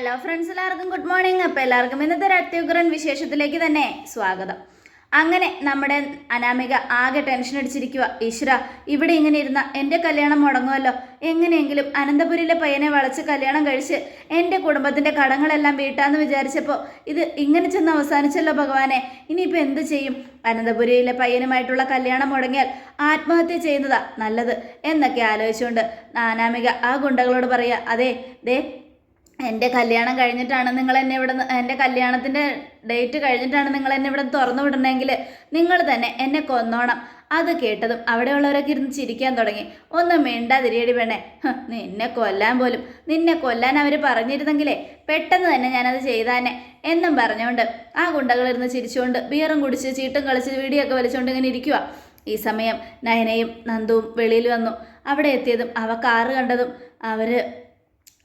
Hello friends എല്ലാവർക്കും good morning അപ്പോൾ എല്ലാവർക്കും ഇന്നത്തെ ഒരു അത്യുഗ്രൻ വിശേഷത്തിലേക്ക് തന്നെ സ്വാഗതം. അങ്ങനെ നമ്മുടെ അനാമിക ആകെ ടെൻഷൻ അടിച്ചിരിക്കുക ഈശ്വര ഇവിടെ ഇങ്ങനെ ഇരുന്ന എന്റെ കല്യാണം മുടങ്ങുമല്ലോ എങ്ങനെയെങ്കിലും അനന്തപുരിയിലെ പയ്യനെ വളച്ച് കല്യാണം കഴിച്ച് എന്റെ കുടുംബത്തിന്റെ കടങ്ങളെല്ലാം വീട്ടാന്ന് വിചാരിച്ചപ്പോൾ ഇത് ഇങ്ങനെ ചെന്ന് അവസാനിച്ചല്ലോ ഭഗവാനെ. ഇനിയിപ്പോൾ എന്ത് ചെയ്യും? അനന്തപുരിയിലെ പയ്യനുമായിട്ടുള്ള കല്യാണം മുടങ്ങിയാൽ ആത്മഹത്യ ചെയ്യുന്നതാ നല്ലത് എന്നൊക്കെ ആലോചിച്ചുകൊണ്ട് അനാമിക ആ ഗുണ്ടകളോട് പറയുക അതെ ദേ എന്റെ കല്യാണം കഴിഞ്ഞിട്ടാണ് നിങ്ങൾ എന്നെ ഇവിടെ എന്റെ കല്യാണത്തിന്റെ ഡേറ്റ് കഴിഞ്ഞിട്ടാണ് നിങ്ങൾ എന്നെ ഇവിടെ തുറന്നു വിടണമെങ്കിൽ നിങ്ങൾ തന്നെ എന്നെ കൊന്നോണം. അത് കേട്ടതും അവിടെയുള്ളവരൊക്കെ ഇരുന്ന് ചിരിക്കാൻ തുടങ്ങി. ഒന്നും മിണ്ടാതിരിയടി പെണ്ണെ. നിന്നെ കൊല്ലാൻ പോലും നിന്നെ കൊല്ലാൻ അവർ പറഞ്ഞിരുന്നെങ്കിലേ പെട്ടെന്ന് തന്നെ ഞാനത് ചെയ്താനെ എന്നും പറഞ്ഞുകൊണ്ട് ആ ഗുണ്ടകളിരുന്ന് ചിരിച്ചുകൊണ്ട് ബിയറും കുടിച്ച് ചീട്ടും കളിച്ച് വീടിയൊക്കെ വലിച്ചുകൊണ്ട് ഇങ്ങനെ ഇരിക്കുക ഈ സമയം നയനയും നന്ദുവും വെളിയിൽ വന്നു. അവിടെ എത്തിയതും അവ കാറ് കണ്ടതും അവർ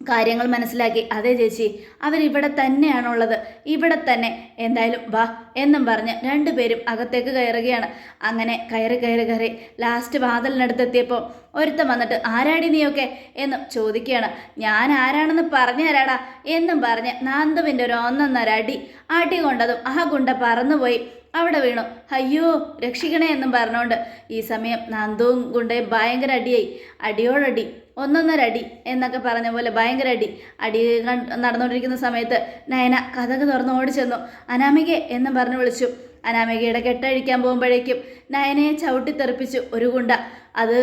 കാര്യങ്ങൾ മനസ്സിലാക്കി അതെ ചേച്ചി അവരിവിടെ തന്നെയാണുള്ളത് ഇവിടെ തന്നെ. എന്തായാലും വാ എന്നും പറഞ്ഞ് രണ്ടുപേരും അകത്തേക്ക് കയറുകയാണ്. അങ്ങനെ കയറി കയറി കയറി ലാസ്റ്റ് വാതിലിനടുത്തെത്തിയപ്പോൾ ഒരുത്തം വന്നിട്ട് ആരാടി നീയൊക്കെ? എന്നും ചോദിക്കുകയാണ്. ഞാൻ ആരാണെന്ന് പറഞ്ഞു തരാടാ എന്നും പറഞ്ഞ് നാന്തുവിന്റെ ഒരു ഒന്നൊന്നര അടി അടി കൊണ്ടതും ആ ഗുണ്ട പറന്നുപോയി. അവിടെ വീണു. അയ്യോ രക്ഷിക്കണേ എന്നും പറഞ്ഞുകൊണ്ട് ഈ സമയം നന്ദുവും ഗുണ്ടയും ഭയങ്കര അടിയായി. അടിയോടടി ഒന്നൊന്നര അടി എന്നൊക്കെ പറഞ്ഞ പോലെ ഭയങ്കര അടി. അടി കണ്ട് നടന്നുകൊണ്ടിരിക്കുന്ന സമയത്ത് നയന കഥക് തുറന്ന് ഓടി ചെന്നു അനാമികെ എന്നും പറഞ്ഞു വിളിച്ചു. അനാമികയുടെ കെട്ടഴിക്കാൻ പോകുമ്പോഴേക്കും നയനയെ ചവിട്ടിത്തെറിപ്പിച്ചു ഒരു ഗുണ്ട. അത്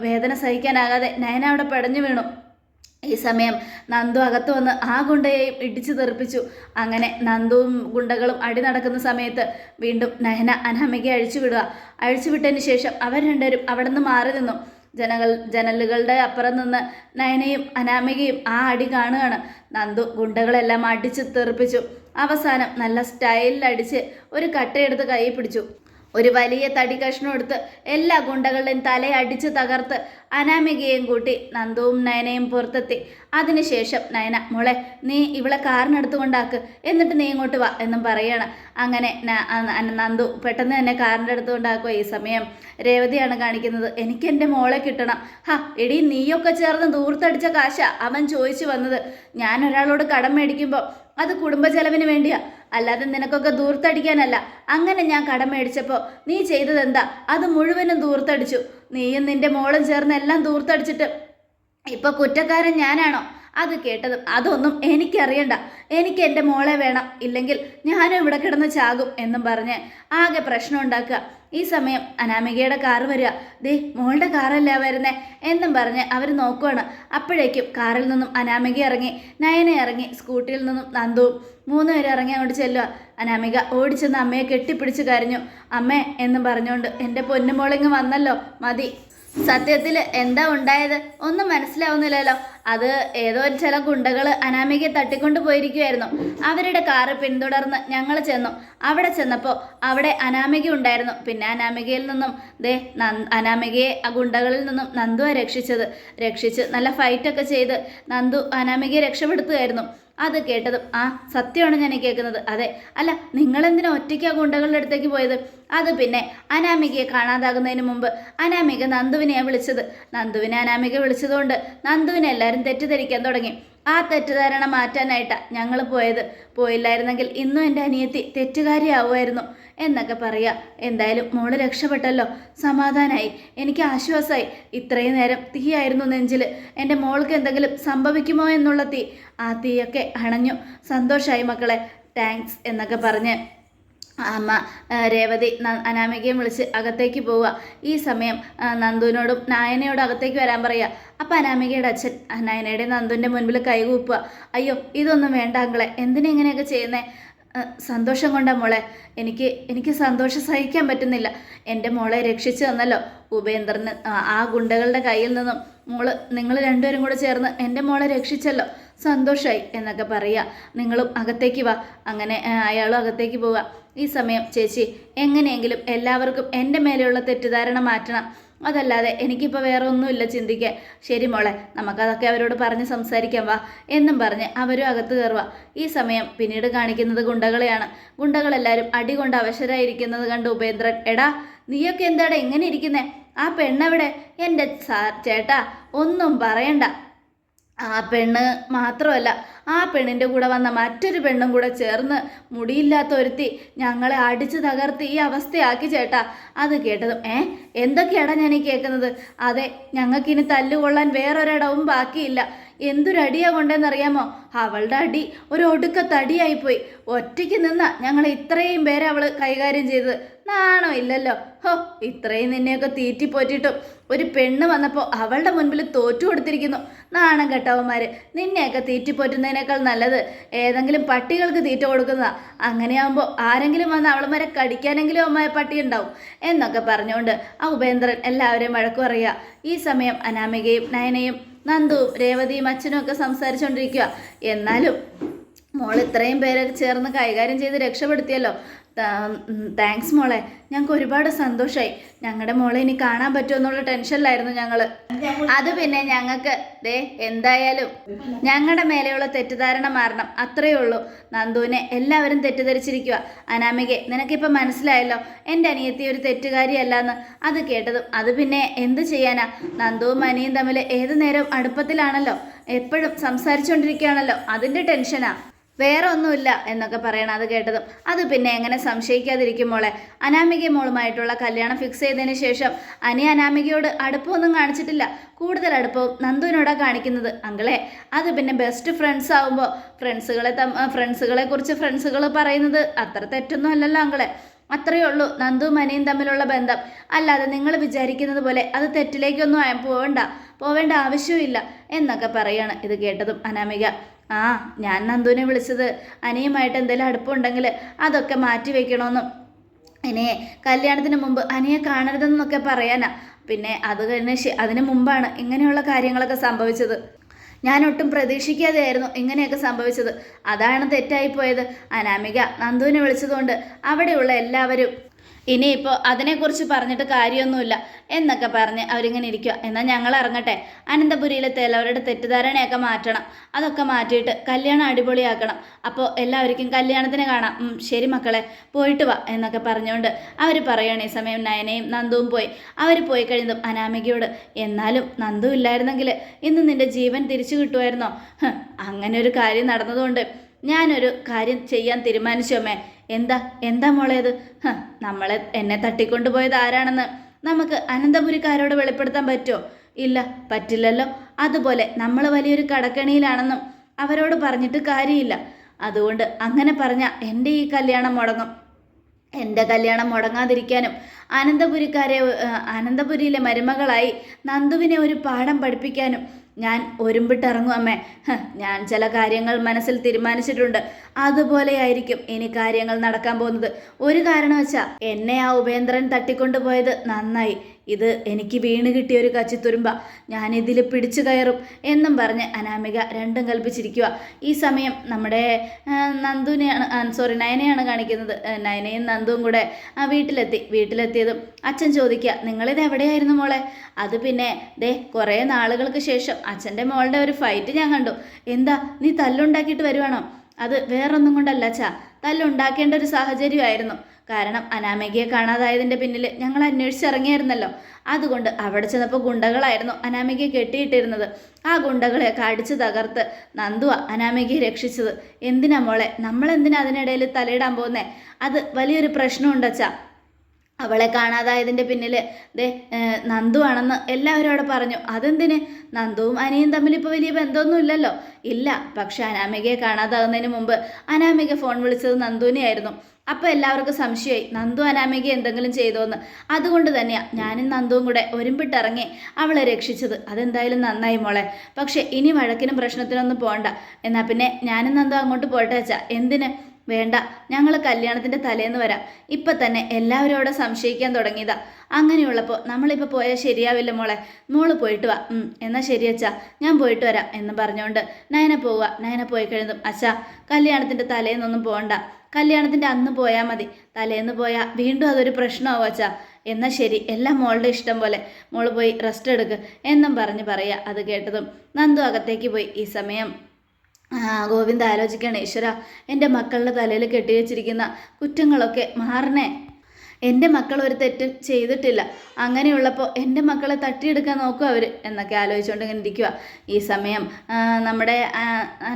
വേദന സഹിക്കാനാകാതെ നയന അവിടെ പടഞ്ഞു വീണു. ഈ സമയം നന്ദു അകത്ത് വന്ന് ആ ഗുണ്ടയെയും ഇടിച്ചു തെറിപ്പിച്ചു. അങ്ങനെ നന്ദുവും ഗുണ്ടകളും അടി നടക്കുന്ന സമയത്ത് വീണ്ടും നയന അനാമികയെ അഴിച്ചു അഴിച്ചുവിട്ടതിന് ശേഷം അവർ രണ്ടുപേരും അവിടെ നിന്ന് മാറി നിന്നു. ജനകൾ ജനലുകളുടെ അപ്പുറം നിന്ന് നയനയും അനാമികയും ആ അടി കാണുകയാണ്. നന്ദു ഗുണ്ടകളെല്ലാം അടിച്ച് തെറിപ്പിച്ചു. അവസാനം നല്ല സ്റ്റൈലിൽ അടിച്ച് ഒരു കട്ടയെടുത്ത് കൈ പിടിച്ചു. ഒരു വലിയ തടി കഷ്ണം എടുത്ത് എല്ലാ ഗുണ്ടകളുടെയും തലയടിച്ച് തകർത്ത് അനാമികയും കൂട്ടി നന്ദുവും നയനയും പുറത്തെത്തി. അതിനുശേഷം നയന മോളെ നീ ഇവളെ കാറിനടുത്ത് കൊണ്ടാക്ക് എന്നിട്ട് നീ ഇങ്ങോട്ട് വാ എന്നും പറയാണ്. അങ്ങനെ നന്ദു പെട്ടെന്ന് തന്നെ കാറിന്റെ അടുത്ത് കൊണ്ടാക്കുക ഈ സമയം. രേവതിയാണ് കാണിക്കുന്നത്. എനിക്ക് എന്റെ മോളെ കിട്ടണം. ഹാ എടി നീയൊക്കെ ചേർന്ന് ദൂർത്തടിച്ച കാശ അവൻ ചോദിച്ചു വന്നത്. ഞാൻ ഒരാളോട് കടം മേടിക്കുമ്പോൾ അത് കുടുംബചെലവിന് വേണ്ടിയാ. അല്ലാതെ നിനക്കൊക്കെ ദൂർത്തടിക്കാനല്ല അങ്ങനെ ഞാൻ കടം മേടിച്ചപ്പോൾ നീ ചെയ്തതെന്താ? അത് മുഴുവനും ദൂർത്തടിച്ചു നീയും നിന്റെ മോളും ചേർന്ന് എല്ലാം ദൂർത്തടിച്ചിട്ട് ഇപ്പൊ കുറ്റക്കാരൻ ഞാനാണോ? അത് കേട്ടതും അതൊന്നും എനിക്കറിയണ്ട. എനിക്ക് എന്റെ മോളെ വേണം. ഇല്ലെങ്കിൽ ഞാനും ഇവിടെ കിടന്ന് ചാകും എന്നും പറഞ്ഞ് ആകെ പ്രശ്നം ഉണ്ടാക്കുക. ഈ സമയം അനാമികയുടെ കാറ് വരിക. ദേ മോളുടെ കാറല്ല വരുന്നേ? എന്നും പറഞ്ഞ് അവർ നോക്കുവാണ്. അപ്പോഴേക്കും കാറിൽ നിന്നും അനാമിക ഇറങ്ങി. നയന ഇറങ്ങി. സ്കൂട്ടിയിൽ നിന്നും നന്ദുവും മൂന്ന് പേര് ഇറങ്ങി അങ്ങോട്ട് ചെല്ലുക. അനാമിക ഓടിച്ചെന്ന് അമ്മയെ കെട്ടിപ്പിടിച്ച് കരഞ്ഞു. അമ്മേ എന്നും പറഞ്ഞുകൊണ്ട് എന്റെ പൊന്നുമോളിങ് വന്നല്ലോ. മതി. സത്യത്തിൽ എന്താ ഉണ്ടായത് ഒന്നും മനസ്സിലാവുന്നില്ലല്ലോ. അത് ഏതോ ചില ഗുണ്ടകൾ അനാമികയെ തട്ടിക്കൊണ്ട് പോയിരിക്കുമായിരുന്നു അവരുടെ കാറ് പിന്തുടർന്ന് ഞങ്ങൾ ചെന്നു. അവിടെ ചെന്നപ്പോൾ അവിടെ അനാമിക ഉണ്ടായിരുന്നു. പിന്നെ അനാമികയിൽ നിന്നും ദേ അനാമികയെ ആ ഗുണ്ടകളിൽ നിന്നും നന്ദുവാണ് രക്ഷിച്ചത്. രക്ഷിച്ച് നല്ല ഫൈറ്റൊക്കെ ചെയ്ത് നന്ദു അനാമികയെ രക്ഷപ്പെടുത്തുകയായിരുന്നു അത് കേട്ടതും ആ സത്യമാണ് ഞാൻ കേൾക്കുന്നത്. അതെ അല്ല നിങ്ങളെന്തിനാ ഒറ്റയ്ക്ക് ഗുണ്ടകളുടെ അടുത്തേക്ക് പോയത്? അത് പിന്നെ അനാമികയെ കാണാതാകുന്നതിന് മുമ്പ് അനാമിക നന്ദുവിനെ വിളിച്ചത്. നന്ദുവിനെ അനാമിക വിളിച്ചതുകൊണ്ട് നന്ദുവിനെ എല്ലാവരും തെറ്റിദ്ധരിക്കാൻ തുടങ്ങി. ആ തെറ്റിദ്ധാരണ മാറ്റാനായിട്ടാണ് ഞങ്ങൾ പോയത്. പോയില്ലായിരുന്നെങ്കിൽ ഇന്നും എന്റെ അനിയത്തി തെറ്റുകാരിയാവുമായിരുന്നു. എന്നൊക്കെ പറയുക എന്തായാലും മോൾ രക്ഷപ്പെട്ടല്ലോ. സമാധാനമായി എനിക്ക് ആശ്വാസമായി ഇത്രയും നേരം തീയായിരുന്നു നെഞ്ചിൽ എന്റെ മോൾക്ക് എന്തെങ്കിലും സംഭവിക്കുമോ എന്നുള്ള തീ. ആ തീയൊക്കെ അണഞ്ഞു. സന്തോഷമായി മക്കളെ. താങ്ക്സ് എന്നൊക്കെ പറഞ്ഞ് അമ്മ രേവതി അനാമികയും വിളിച്ച് അകത്തേക്ക് പോവുക. ഈ സമയം നന്ദുവിനോടും നായനയോടും അകത്തേക്ക് വരാൻ പറയുക അപ്പം അനാമികയുടെ അച്ഛൻ നയനയുടെ നന്ദുവിന്റെ മുൻപിൽ കൈകൂപ്പുക. അയ്യോ ഇതൊന്നും വേണ്ട അങ്ങളെ എന്തിനാ ഇങ്ങനെയൊക്കെ ചെയ്യുന്നേ? സന്തോഷം കൊണ്ടാ മോളെ. എനിക്ക് എനിക്ക് സന്തോഷം സഹിക്കാൻ പറ്റുന്നില്ല. എന്റെ മോളെ രക്ഷിച്ചു തന്നല്ലോ. ഉപേന്ദ്രന് ആ, ഗുണ്ടകളുടെ കയ്യിൽ നിന്നും മോൾ നിങ്ങൾ രണ്ടുപേരും കൂടെ ചേർന്ന് എന്റെ മോളെ രക്ഷിച്ചല്ലോ. സന്തോഷമായി എന്നൊക്കെ പറയുക നിങ്ങളും അകത്തേക്ക് വാ. അങ്ങനെ അയാളും അകത്തേക്ക് പോവുക ഈ സമയം ചേച്ചി എങ്ങനെയെങ്കിലും എല്ലാവർക്കും എന്റെ മേലെയുള്ള തെറ്റിദ്ധാരണ മാറ്റണം. അതല്ലാതെ എനിക്കിപ്പോൾ വേറെ ഒന്നുമില്ല ചിന്തിക്കാൻ. ശരി മോളെ നമുക്കതൊക്കെ അവരോട് പറഞ്ഞ് സംസാരിക്കാം വാ. എന്നും പറഞ്ഞ് അവരും അകത്ത് കയറുക ഈ സമയം പിന്നീട് കാണിക്കുന്നത് ഗുണ്ടകളെയാണ്. ഗുണ്ടകളെല്ലാവരും അടി കൊണ്ട് അവശരായിരിക്കുന്നത് കണ്ട് ഉപേന്ദ്രൻ എടാ നീയൊക്കെ എന്താടാ എങ്ങനെ ഇരിക്കുന്നേ? ആ പെണ്ണവിടെ? എന്റെ സാർ ചേട്ടാ ഒന്നും പറയണ്ട. ആ പെണ്ണ് മാത്രമല്ല ആ പെണ്ണിന്റെ കൂടെ വന്ന മറ്റൊരു പെണ്ണും കൂടെ ചേർന്ന് മുടിയില്ലാത്ത ഒരുത്തി ഞങ്ങളെ അടിച്ചു തകർത്ത് ഈ അവസ്ഥയാക്കി ചേട്ടാ. അത് കേട്ടതും ഏ എന്തൊക്കെയാടാ ഞാൻ ഈ കേൾക്കുന്നത് അതെ ഞങ്ങൾക്കിനി തല്ലുകൊള്ളാൻ വേറൊരിടവും ബാക്കിയില്ല. എന്തൊരടിയാ കൊണ്ടെന്നറിയാമോ? അവളുടെ അടി ഒരു ഒടുക്കത്തടിയായിപ്പോയി. ഒറ്റയ്ക്ക് നിന്ന ഞങ്ങൾ ഇത്രയും പേരെ അവൾ കൈകാര്യം ചെയ്തത്. നാണോ ഇല്ലല്ലോ. ഹോ ഇത്രയും നിന്നെയൊക്കെ തീറ്റിപ്പോറ്റിട്ടും ഒരു പെണ്ണ് വന്നപ്പോൾ അവളുടെ മുൻപിൽ തോറ്റു കൊടുത്തിരിക്കുന്നു. നാണം കെട്ടവന്മാർ നിന്നെയൊക്കെ തീറ്റിപ്പോറ്റുന്നതിനേക്കാൾ നല്ലത് ഏതെങ്കിലും പട്ടികൾക്ക് തീറ്റ കൊടുക്കുന്നതാ. അങ്ങനെയാകുമ്പോൾ ആരെങ്കിലും വന്ന് അവളുമാരെ കടിക്കാനെങ്കിലും അമ്മായ പട്ടി ഉണ്ടാവും എന്നൊക്കെ പറഞ്ഞുകൊണ്ട് ആ ഉപേന്ദ്രൻ എല്ലാവരെയും വഴക്കു പറയുക. ഈ സമയം അനാമികയും നയനയും നന്ദുവും രേവതിയും അച്ഛനും ഒക്കെ സംസാരിച്ചുകൊണ്ടിരിക്കുക എന്നാലും മോൾ ഇത്രയും പേരെ ചേർന്ന് കൈകാര്യം ചെയ്ത് രക്ഷപ്പെടുത്തിയല്ലോ. താങ്ക്സ് മോളെ. ഞങ്ങൾക്ക് ഒരുപാട് സന്തോഷമായി ഞങ്ങളുടെ മോളെ ഇനി കാണാൻ പറ്റുമെന്നുള്ള ടെൻഷനിലായിരുന്നു ഞങ്ങൾ അത് പിന്നെ ഞങ്ങൾക്ക് ദേ എന്തായാലും ഞങ്ങളുടെ മേലെയുള്ള തെറ്റിദ്ധാരണ മാറണം. അത്രയേ ഉള്ളൂ. നന്ദുവിനെ എല്ലാവരും തെറ്റിദ്ധരിച്ചിരിക്കുക അനാമികെ നിനക്കിപ്പോൾ മനസ്സിലായല്ലോ? എന്റെ അനിയത്തി ഒരു തെറ്റുകാരിയല്ല അത് കേട്ടതും അത് പിന്നെ എന്ത് ചെയ്യാനാ? നന്ദുവും അനിയും തമ്മിൽ ഏതു നേരവും അടുപ്പത്തിലാണല്ലോ? എപ്പോഴും സംസാരിച്ചുകൊണ്ടിരിക്കുകയാണല്ലോ അതിന്റെ ടെൻഷനാ. വേറെ ഒന്നുമില്ല എന്നൊക്കെ പറയണം അത് കേട്ടതും. അത് പിന്നെ എങ്ങനെ സംശയിക്കാതിരിക്കും മോളെ. അനാമിക മോളുമായിട്ടുള്ള കല്യാണം ഫിക്സ് ചെയ്തതിന് ശേഷം അനി അനാമികയോട് അടുപ്പമൊന്നും കാണിച്ചിട്ടില്ല. കൂടുതൽ അടുപ്പവും നന്ദുവിനോടാ കാണിക്കുന്നത്. അങ്കളെ അത് പിന്നെ ബെസ്റ്റ് ഫ്രണ്ട്സ് ആവുമ്പോൾ ഫ്രണ്ട്സുകളെ ഫ്രണ്ട്സുകളെ കുറിച്ച് ഫ്രണ്ട്സുകൾ പറയുന്നത് അത്ര തെറ്റൊന്നും അല്ലല്ലോ അങ്കളെ. അത്രയേ ഉള്ളൂ നന്ദു അനിയും തമ്മിലുള്ള ബന്ധം. അല്ലാതെ നിങ്ങൾ വിചാരിക്കുന്നത് പോലെ അത് തെറ്റിലേക്കൊന്നും പോവണ്ട. പോവേണ്ട ആവശ്യമില്ല എന്നൊക്കെ പറയാണ് ഇത് കേട്ടതും അനാമിക. ആ ഞാൻ നന്ദുവിനെ വിളിച്ചത്. അനിയുമായിട്ട് എന്തെങ്കിലും അടുപ്പമുണ്ടെങ്കിൽ അതൊക്കെ മാറ്റി വെക്കണമെന്നും ഇനി കല്യാണത്തിന് മുമ്പ് അനിയെ കാണരുതെന്നൊക്കെ പറയാനാ. പിന്നെ അത് കഴിഞ്ഞ അതിന് മുമ്പാണ് ഇങ്ങനെയുള്ള കാര്യങ്ങളൊക്കെ സംഭവിച്ചത്. ഞാൻ ഒട്ടും പ്രതീക്ഷിക്കാതെയായിരുന്നു ഇങ്ങനെയൊക്കെ സംഭവിച്ചത്. അതാണ് തെറ്റായിപ്പോയത് അനാമിക നന്ദുവിനെ വിളിച്ചതുകൊണ്ട് അവിടെയുള്ള എല്ലാവരും ഇനിയിപ്പോൾ അതിനെക്കുറിച്ച് പറഞ്ഞിട്ട് കാര്യമൊന്നുമില്ല എന്നൊക്കെ പറഞ്ഞ് അവരിങ്ങനെ ഇരിക്കുക എന്നാൽ ഞങ്ങൾ ഇറങ്ങട്ടെ. അനന്തപുരിയിലെ എല്ലാവരുടെ തെറ്റിദ്ധാരണയൊക്കെ മാറ്റണം. അതൊക്കെ മാറ്റിയിട്ട് കല്യാണം അടിപൊളിയാക്കണം. അപ്പോൾ എല്ലാവർക്കും കല്യാണത്തിന് കാണാം. ശരി മക്കളെ പോയിട്ട് വാ എന്നൊക്കെ പറഞ്ഞുകൊണ്ട് അവർ പറയുകയാണ് ഈ സമയം നയനയും നന്ദുവും പോയി. അവർ പോയി കഴിഞ്ഞതും അനാമികയോട് എന്നാലും നന്ദു ഇല്ലായിരുന്നെങ്കിൽ ഇന്ന് നിന്റെ ജീവൻ തിരിച്ചു കിട്ടുമായിരുന്നോ? അങ്ങനെ ഒരു കാര്യം നടന്നതുകൊണ്ട് ഞാനൊരു കാര്യം ചെയ്യാൻ തീരുമാനിച്ചു അമ്മേ. എന്താ? എന്താ മോളേത്? നമ്മളെ എന്നെ തട്ടിക്കൊണ്ടുപോയത് ആരാണെന്ന് നമുക്ക് അനന്തപുരിക്കാരോട് വെളിപ്പെടുത്താൻ പറ്റുമോ? ഇല്ല പറ്റില്ലല്ലോ. അതുപോലെ നമ്മൾ വലിയൊരു കടക്കണിയിലാണെന്നും അവരോട് പറഞ്ഞിട്ട് കാര്യമില്ല. അതുകൊണ്ട് അങ്ങനെ പറഞ്ഞ എന്റെ ഈ കല്യാണം മുടങ്ങും. എന്റെ കല്യാണം മുടങ്ങാതിരിക്കാനും അനന്തപുരിക്കാരെ അനന്തപുരിയിലെ മരുമകളായി നന്ദുവിനെ ഒരു പാഠം പഠിപ്പിക്കാനും ഞാൻ ഒരുമ്പിട്ടിറങ്ങും അമ്മേ. ഞാൻ ചില കാര്യങ്ങൾ മനസ്സിൽ തീരുമാനിച്ചിട്ടുണ്ട്. അതുപോലെയായിരിക്കും ഇനി കാര്യങ്ങൾ നടക്കാൻ പോകുന്നത്. ഒരു കാരണം വെച്ചാൽ എന്നെ ആ ഉപേന്ദ്രൻ തട്ടിക്കൊണ്ടുപോയത് നന്നായി. ഇത് എനിക്ക് വീണ് കിട്ടിയ ഒരു കച്ചിത്തുരുമ്പ. ഞാൻ ഇതിൽ പിടിച്ചു കയറും എന്നും പറഞ്ഞ് അനാമിക രണ്ടും കൽപ്പിച്ചിരിക്കുക. ഈ സമയം നമ്മുടെ നന്ദുവിനെയാണ് സോറി നയനയാണ് കാണിക്കുന്നത്. നയനയും നന്ദുവും കൂടെ ആ, വീട്ടിലെത്തി. വീട്ടിലെത്തിയതും അച്ഛൻ ചോദിക്കുക നിങ്ങളിത് എവിടെയായിരുന്നു മോളെ? അത് പിന്നെ ദേ കുറേ നാളുകൾക്ക് ശേഷം അച്ഛന്റെ മോളുടെ ഒരു ഫൈറ്റ് ഞാൻ കണ്ടു. എന്താ നീ തല്ലുണ്ടാക്കിയിട്ട് വരുവാണോ? അത് വേറൊന്നും കൊണ്ടല്ല ച തല്ലുണ്ടാക്കേണ്ട ഒരു സാഹചര്യമായിരുന്നു. കാരണം അനാമികയെ കാണാതായതിന്റെ പിന്നിൽ ഞങ്ങൾ അന്വേഷിച്ചിറങ്ങിയായിരുന്നല്ലോ. അതുകൊണ്ട് അവിടെ ചെന്നപ്പോൾ ഗുണ്ടകളായിരുന്നു അനാമികയെ കെട്ടിയിട്ടിരുന്നത്. ആ ഗുണ്ടകളെയൊക്കെ അടിച്ചു തകർത്ത് നന്ദുവ അനാമികയെ രക്ഷിച്ചത്. എന്തിനാ മോളെ? നമ്മളെന്തിനാ അതിനിടയിൽ തലയിടാൻ പോകുന്നേ? അത് വലിയൊരു പ്രശ്നമുണ്ട് അച്ഛാ അവളെ കാണാതായതിന്റെ പിന്നിൽ ദേ നന്ദു ആണെന്ന് എല്ലാവരും അവിടെ പറഞ്ഞു. അതെന്തിന്? നന്ദുവും അനിയും തമ്മിൽ ഇപ്പോൾ വലിയ ബന്ധമൊന്നും ഇല്ലല്ലോ. ഇല്ല പക്ഷെ അനാമികയെ കാണാതാകുന്നതിന് മുമ്പ് അനാമിക ഫോൺ വിളിച്ചത് നന്ദുവിനെയായിരുന്നു. അപ്പോൾ എല്ലാവർക്കും സംശയമായി നന്ദു അനാമിക എന്തെങ്കിലും ചെയ്തോന്ന്. അതുകൊണ്ട് തന്നെയാണ് ഞാനും നന്ദുവും കൂടെ ഒരുമ്പിട്ടിറങ്ങി അവളെ രക്ഷിച്ചത്. അതെന്തായാലും നന്നായി മോളെ. പക്ഷേ ഇനി വഴക്കിനും പ്രശ്നത്തിനൊന്നും പോകണ്ട എന്നാൽ പിന്നെ ഞാനും നന്ദു അങ്ങോട്ട് പോയിട്ട് വെച്ചാൽ എന്തിന്? വേണ്ട ഞങ്ങൾ കല്യാണത്തിന്റെ തലേന്ന് വരാം. ഇപ്പം തന്നെ എല്ലാവരും അവിടെ സംശയിക്കാൻ തുടങ്ങിയതാ. അങ്ങനെയുള്ളപ്പോൾ നമ്മളിപ്പോൾ പോയാൽ ശരിയാവില്ല മോളെ. മോൾ പോയിട്ട് വാ. എന്നാൽ ശരി അച്ഛാ. ഞാൻ പോയിട്ട് വരാം എന്ന് പറഞ്ഞുകൊണ്ട് നയന പോവുക. നയന പോയി കഴിഞ്ഞതും അച്ഛാ കല്യാണത്തിന്റെ തലേന്നൊന്നും പോകണ്ട കല്യാണത്തിന്റെ അന്ന് പോയാൽ മതി. തലേന്ന് പോയാൽ വീണ്ടും അതൊരു പ്രശ്നമാവും അച്ഛാ. എന്നാൽ ശരി എല്ലാം മോളുടെ ഇഷ്ടം പോലെ. മോൾ പോയി റെസ്റ്റ് എടുക്ക് എന്നും പറഞ്ഞ് പറയുക. അത് കേട്ടതും നന്ദു അകത്തേക്ക് പോയി. ഈ സമയം ഗോവിന്ദ ആലോചിക്കുകയാണ് ഈശ്വര എന്റെ മക്കളുടെ തലയിൽ കെട്ടി വെച്ചിരിക്കുന്ന കുറ്റങ്ങളൊക്കെ മാറണേ. എന്റെ മക്കൾ ഒരു തെറ്റും ചെയ്തിട്ടില്ല. അങ്ങനെയുള്ളപ്പോൾ എന്റെ മക്കളെ തട്ടിയെടുക്കാൻ നോക്കും അവർ എന്നൊക്കെ ആലോചിച്ചുകൊണ്ട് ഇങ്ങനെ ഇരിക്കുക ഈ സമയം നമ്മുടെ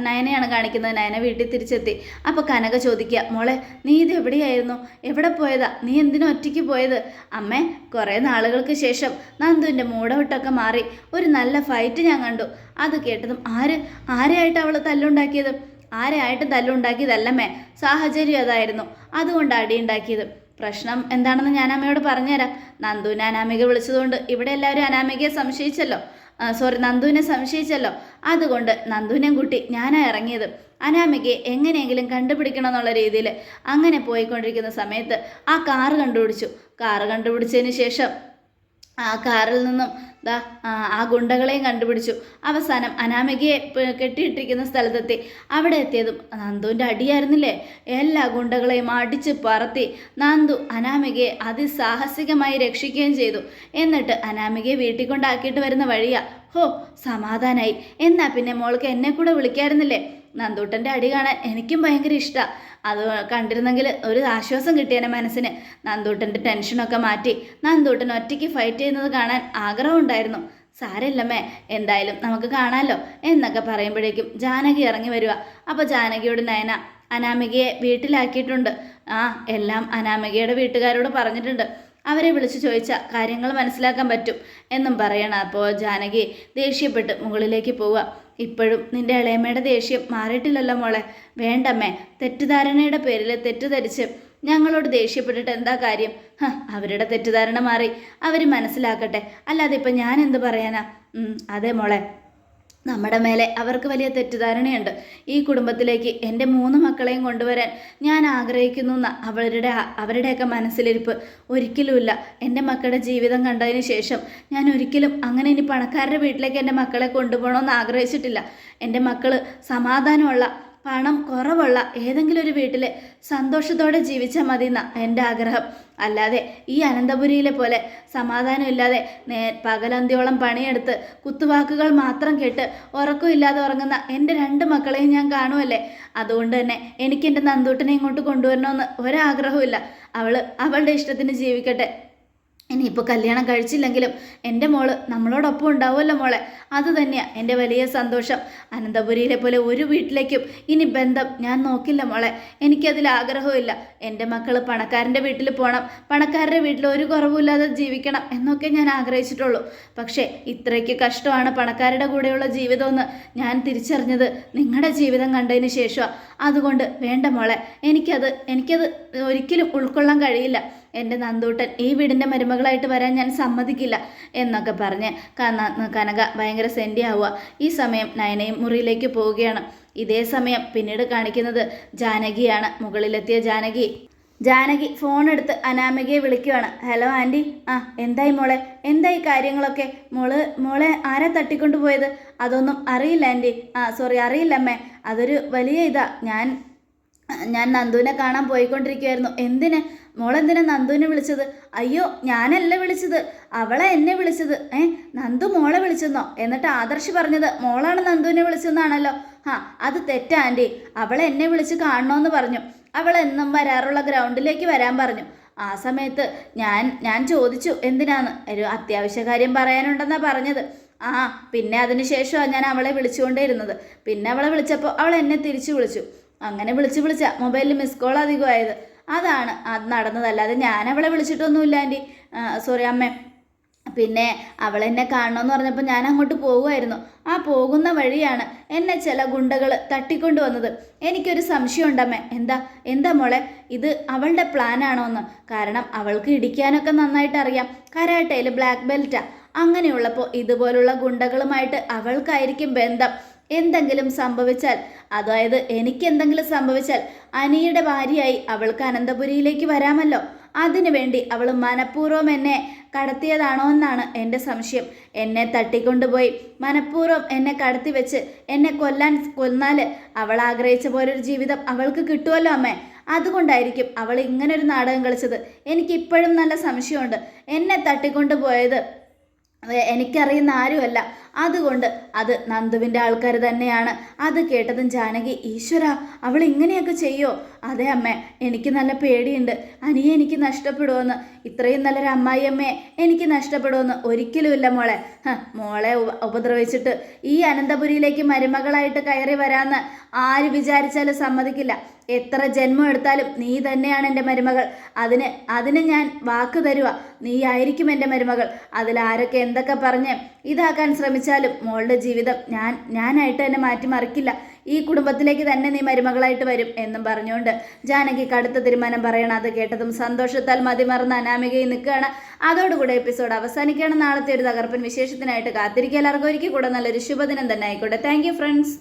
നയനയാണ് കാണിക്കുന്നത്. നയന വീട്ടിൽ തിരിച്ചെത്തി. അപ്പോൾ കനക ചോദിക്കുക മോളെ നീ ഇത് എവിടെയായിരുന്നു? എവിടെ പോയതാ? നീ എന്തിനാ ഒറ്റയ്ക്ക് പോയത്? അമ്മേ കുറേ നാളുകൾക്ക് ശേഷം നന്ദുവിന്റെ മൂടവിട്ടൊക്കെ മാറി. ഒരു നല്ല ഫൈറ്റ് ഞാൻ കണ്ടു. അത് കേട്ടതും ആര് ആരെയായിട്ട് അവൾ തല്ലുണ്ടാക്കിയത്? ആരെയായിട്ട് തല്ലുണ്ടാക്കിയതല്ലമ്മേ. സാഹചര്യം അതായിരുന്നു. അതുകൊണ്ട് അടിയുണ്ടാക്കിയത്. പ്രശ്നം എന്താണെന്ന് ഞാൻ അമ്മയോട് പറഞ്ഞുതരാം. നന്ദുവിനെ അനാമിക വിളിച്ചതുകൊണ്ട് ഇവിടെ എല്ലാവരും അനാമികയെ സംശയിച്ചല്ലോ. സോറി നന്ദുവിനെ സംശയിച്ചല്ലോ. അതുകൊണ്ട് നന്ദുവിനെയും കൂട്ടി ഞാനാ ഇറങ്ങിയത്. അനാമികയെ എങ്ങനെയെങ്കിലും കണ്ടുപിടിക്കണം എന്നുള്ള രീതിയിൽ അങ്ങനെ പോയിക്കൊണ്ടിരിക്കുന്ന സമയത്ത് ആ കാറ് കണ്ടുപിടിച്ചു. കാറ് കണ്ടുപിടിച്ചതിന് ശേഷം ആ കാറിൽ നിന്നും ദാ ആ, ഗുണ്ടകളെയും കണ്ടുപിടിച്ചു. അവസാനം അനാമികയെ കെട്ടിയിട്ടിരിക്കുന്ന സ്ഥലത്തെത്തി. അവിടെ എത്തിയതും നന്ദുവിന്റെ അടിയായിരുന്നില്ലേ? എല്ലാ ഗുണ്ടകളെയും അടിച്ച് പറത്തി നന്ദു അനാമികയെ അതിസാഹസികമായി രക്ഷിക്കുകയും ചെയ്തു. എന്നിട്ട് അനാമികയെ വീട്ടിൽ കൊണ്ടാക്കിയിട്ട് വരുന്ന വഴിയാ. ഹോ സമാധാനായി. എന്നാ പിന്നെ മോൾക്ക് എന്നെ കൂടെ വിളിക്കായിരുന്നില്ലേ? നന്ദൂട്ടന്റെ അടി കാണാൻ എനിക്കും ഭയങ്കര ഇഷ്ടമാണ് അത് കണ്ടിരുന്നെങ്കിൽ ഒരു ആശ്വാസം കിട്ടിയേനെ മനസ്സിന്. നന്ദൂട്ടന്റെ ടെൻഷനൊക്കെ മാറ്റി. നന്ദൂട്ടൻ ഒറ്റയ്ക്ക് ഫൈറ്റ് ചെയ്യുന്നത് കാണാൻ ആഗ്രഹമുണ്ടായിരുന്നു സാരമില്ലമ്മേ എന്തായാലും നമുക്ക് കാണാമല്ലോ എന്നൊക്കെ പറയുമ്പോഴേക്കും ജാനകി ഇറങ്ങി വരിക അപ്പോൾ ജാനകിയോട് നയന അനാമികയെ വീട്ടിലാക്കിയിട്ടുണ്ട്. ആ എല്ലാം അനാമികയുടെ വീട്ടുകാരോട് പറഞ്ഞിട്ടുണ്ട്. അവരെ വിളിച്ചു ചോദിച്ചാൽ കാര്യങ്ങൾ മനസ്സിലാക്കാൻ പറ്റും എന്നും പറയണം അപ്പോൾ ജാനകി ദേഷ്യപ്പെട്ട് മുകളിലേക്ക് പോവുക. ഇപ്പോഴും നിന്റെ ഇളയമ്മയുടെ ദേഷ്യം മാറിയിട്ടില്ലല്ലോ മോളെ. വേണ്ടമ്മേ. തെറ്റിദ്ധാരണയുടെ പേരിൽ തെറ്റിദ്ധരിച്ച് ഞങ്ങളോട് ദേഷ്യപ്പെട്ടിട്ട് എന്താ കാര്യം? അവരുടെ തെറ്റിദ്ധാരണ മാറി. അവർ മനസ്സിലാക്കട്ടെ. അല്ലാതെ ഇപ്പം ഞാൻ എന്ത് പറയാനാ? അതെ മോളെ. നമ്മുടെ മേലെ അവർക്ക് വലിയ തെറ്റിദ്ധാരണയുണ്ട്. ഈ കുടുംബത്തിലേക്ക് എന്റെ മൂന്ന് മക്കളെയും കൊണ്ടുവരാൻ ഞാൻ ആഗ്രഹിക്കുന്നു എന്ന അവരുടെ അവരുടെയൊക്കെ മനസ്സിലിരിപ്പ് ഒരിക്കലുമില്ല. എന്റെ മക്കളുടെ ജീവിതം കണ്ടതിന് ശേഷം ഞാൻ ഒരിക്കലും അങ്ങനെ ഇനി പണക്കാരുടെ വീട്ടിലേക്ക് എന്റെ മക്കളെ കൊണ്ടുപോകണമെന്ന് ആഗ്രഹിച്ചിട്ടില്ല. എന്റെ മക്കൾ സമാധാനമുള്ള പണം കുറവുള്ള ഏതെങ്കിലും ഒരു വീട്ടിൽ സന്തോഷത്തോടെ ജീവിച്ചാൽ മതി എന്നാ എന്റെ ആഗ്രഹം. അല്ലാതെ ഈ അനന്തപുരിയിലെ പോലെ സമാധാനമില്ലാതെ നേ പകലന്തിയോളം പണിയെടുത്ത് കുത്തുവാക്കുകൾ മാത്രം കേട്ട് ഉറക്കമില്ലാതെ ഉറങ്ങുന്ന എന്റെ രണ്ട് മക്കളെയും ഞാൻ കാണുമല്ലേ അതുകൊണ്ട് തന്നെ എനിക്ക് എന്റെ നന്ദൂട്ടനെ ഇങ്ങോട്ട് കൊണ്ടുവരണമെന്ന് ഒരാഗ്രഹവും ഇല്ല അവൾ അവളുടെ ഇഷ്ടത്തിന് ജീവിക്കട്ടെ. ഇനിയിപ്പോൾ കല്യാണം കഴിച്ചില്ലെങ്കിലും എന്റെ മോൾ നമ്മളോടൊപ്പം ഉണ്ടാവുമല്ലോ മോളെ. അത് തന്നെയാണ് എന്റെ വലിയ സന്തോഷം. അനന്തപുരിയിലെ പോലെ ഒരു വീട്ടിലേക്കും ഇനി ബന്ധം ഞാൻ നോക്കില്ല മോളെ. എനിക്കതിൽ ആഗ്രഹമില്ല എന്റെ മക്കൾ പണക്കാരന്റെ വീട്ടിൽ പോകണം പണക്കാരുടെ വീട്ടിൽ ഒരു കുറവുമില്ലാതെ ജീവിക്കണം എന്നൊക്കെ ഞാൻ ആഗ്രഹിച്ചിട്ടുള്ളൂ. പക്ഷേ ഇത്രയ്ക്ക് കഷ്ടമാണ് പണക്കാരുടെ കൂടെയുള്ള ജീവിതമെന്ന് ഞാൻ തിരിച്ചറിഞ്ഞത് നിങ്ങളുടെ ജീവിതം കണ്ടതിന് ശേഷമാണ് അതുകൊണ്ട് വേണ്ട മോളെ. എനിക്കത് എനിക്കത് ഒരിക്കലും ഉൾക്കൊള്ളാൻ കഴിയില്ല. എന്റെ നന്ദൂട്ടൻ ഈ വീടിന്റെ മരുമകളായിട്ട് വരാൻ ഞാൻ സമ്മതിക്കില്ല എന്നൊക്കെ പറഞ്ഞ് കന- കനക ഭയങ്കര സെന്റി ആവുക. ഈ സമയം നയനയും മുറിയിലേക്ക് പോവുകയാണ്. ഇതേ സമയം പിന്നീട് കാണിക്കുന്നത് ജാനകിയാണ്. മുകളിലെത്തിയ ജാനകി. ജാനകി ഫോൺ എടുത്ത് അനാമികയെ വിളിക്കുവാണ്. Hello aunty. ആ എന്തായി മോളെ? എന്തായി കാര്യങ്ങളൊക്കെ? മോൾ മോളെ ആരാ തട്ടിക്കൊണ്ടു പോയത്? അതൊന്നും അറിയില്ല ആന്റി. ആ സോറി അറിയില്ലമ്മേ അതൊരു വലിയ ഇതാ. ഞാൻ ഞാൻ നന്ദുവിനെ കാണാൻ പോയിക്കൊണ്ടിരിക്കുമായിരുന്നു എന്തിന്? മോളെന്തിനാ നന്ദുവിനെ വിളിച്ചത്? അയ്യോ ഞാനല്ല വിളിച്ചത്. അവളെ എന്നെ വിളിച്ചത്. ഏ നന്ദു മോളെ വിളിച്ചെന്നോ? എന്നിട്ട് ആദർശ് പറഞ്ഞത് മോളാണ് നന്ദുവിനെ വിളിച്ചെന്നാണല്ലോ. ആ അത് തെറ്റാ ആന്റി അവളെ എന്നെ വിളിച്ച് കാണണമെന്ന് പറഞ്ഞു. അവൾ എന്നും വരാറുള്ള ഗ്രൗണ്ടിലേക്ക് വരാൻ പറഞ്ഞു. ആ സമയത്ത് ഞാൻ ഞാൻ ചോദിച്ചു എന്തിനാന്ന്? ഒരു അത്യാവശ്യ കാര്യം പറയാനുണ്ടെന്നാ പറഞ്ഞത്. ആ പിന്നെ അതിന് ശേഷമാണ് ഞാൻ അവളെ വിളിച്ചുകൊണ്ടേയിരുന്നത്. പിന്നെ അവളെ വിളിച്ചപ്പോൾ അവൾ എന്നെ തിരിച്ചു വിളിച്ചു. അങ്ങനെ വിളിച്ച് വിളിച്ച മൊബൈലിൽ മിസ് കോൾ അധികമായത്. അതാണ്. അത് നടന്നതല്ലാതെ ഞാൻ അവളെ വിളിച്ചിട്ടൊന്നുമില്ല ആന്റി. സോറി അമ്മേ. പിന്നെ അവൾ എന്നെ കാണണമെന്ന് പറഞ്ഞപ്പോൾ ഞാൻ അങ്ങോട്ട് പോകുമായിരുന്നു ആ പോകുന്ന വഴിയാണ് എന്നെ ചില ഗുണ്ടകൾ തട്ടിക്കൊണ്ടു വന്നത്. എനിക്കൊരു സംശയമുണ്ടമ്മേ എന്താ? എന്താ മോളെ? ഇത് അവളുടെ പ്ലാനാണോ എന്ന് കാരണം അവൾക്ക് ഇടിക്കാനൊക്കെ നന്നായിട്ട് അറിയാം കരാട്ടയിൽ ബ്ലാക്ക് ബെൽറ്റാ. അങ്ങനെയുള്ളപ്പോൾ ഇതുപോലുള്ള ഗുണ്ടകളുമായിട്ട് അവൾക്കായിരിക്കും ബന്ധം. എന്തെങ്കിലും സംഭവിച്ചാൽ അതായത് എനിക്ക് എന്തെങ്കിലും സംഭവിച്ചാൽ അനിയുടെ ഭാര്യയായി അവൾക്ക് അനന്തപുരിയിലേക്ക് വരാമല്ലോ. അതിനുവേണ്ടി അവൾ മനഃപൂർവം എന്നെ കടത്തിയതാണോ എന്നാണ് എന്റെ സംശയം. എന്നെ തട്ടിക്കൊണ്ടുപോയി മനഃപൂർവം എന്നെ കടത്തി വെച്ച് എന്നെ കൊല്ലാൻ കൊന്നാൽ അവൾ ആഗ്രഹിച്ച പോലൊരു ജീവിതം അവൾക്ക് കിട്ടുമല്ലോ അമ്മേ. അതുകൊണ്ടായിരിക്കും അവൾ ഇങ്ങനൊരു നാടകം കളിച്ചത്. എനിക്കിപ്പോഴും നല്ല സംശയമുണ്ട്. എന്നെ തട്ടിക്കൊണ്ടുപോയത് എനിക്കറിയുന്ന ആരുമല്ല. അതുകൊണ്ട് അത് നന്ദുവിന്റെ ആൾക്കാർ തന്നെയാണ്. അത് കേട്ടതും ജാനകി ഈശ്വര അവൾ ഇങ്ങനെയൊക്കെ ചെയ്യോ? അതെ അമ്മ എനിക്ക് നല്ല പേടിയുണ്ട്. അനിയെ എനിക്ക് നഷ്ടപ്പെടുമെന്ന് ഇത്രയും നല്ലൊരു അമ്മായിയമ്മയെ എനിക്ക് നഷ്ടപ്പെടുമെന്ന് ഒരിക്കലുമില്ല മോളെ. മോളെ ഉപദ്രവിച്ചിട്ട് ഈ അനന്തപുരിയിലേക്ക് മരുമകളായിട്ട് കയറി വരാമെന്ന് ആര് വിചാരിച്ചാലും സമ്മതിക്കില്ല. എത്ര ജന്മം എടുത്താലും നീ തന്നെയാണ് എന്റെ മരുമകൾ. അതിന് അതിന് ഞാൻ വാക്ക് തരുക നീ ആയിരിക്കും എന്റെ മരുമകൾ. അതിലാരൊക്കെ എന്തൊക്കെ പറഞ്ഞ് ഇതാക്കാൻ ശ്രമിച്ചാലും മോളുടെ ജീവിതം ഞാൻ ഞാനായിട്ട് തന്നെ മാറ്റിമറിക്കില്ല. ഈ കുടുംബത്തിലേക്ക് തന്നെ നീ മരുമകളായിട്ട് വരും എന്നും പറഞ്ഞുകൊണ്ട് ജാനകി കടുത്ത തീരുമാനം പറയണം. അത് കേട്ടതും സന്തോഷത്താൽ മതിമറന്ന് അനാമികയിൽ നിൽക്കുകയാണ്. അതോടുകൂടെ എപ്പിസോഡ് അവസാനിക്കുകയാണ്. നാളത്തെ ഒരു തകർപ്പൻ വിശേഷത്തിനായിട്ട് കാത്തിരിക്കുക. എല്ലാവർക്കും ഒരിക്കൽ കൂടെ നല്ലൊരു ശുഭദിനം തന്നെ ആയിക്കോട്ടെ. Thank friends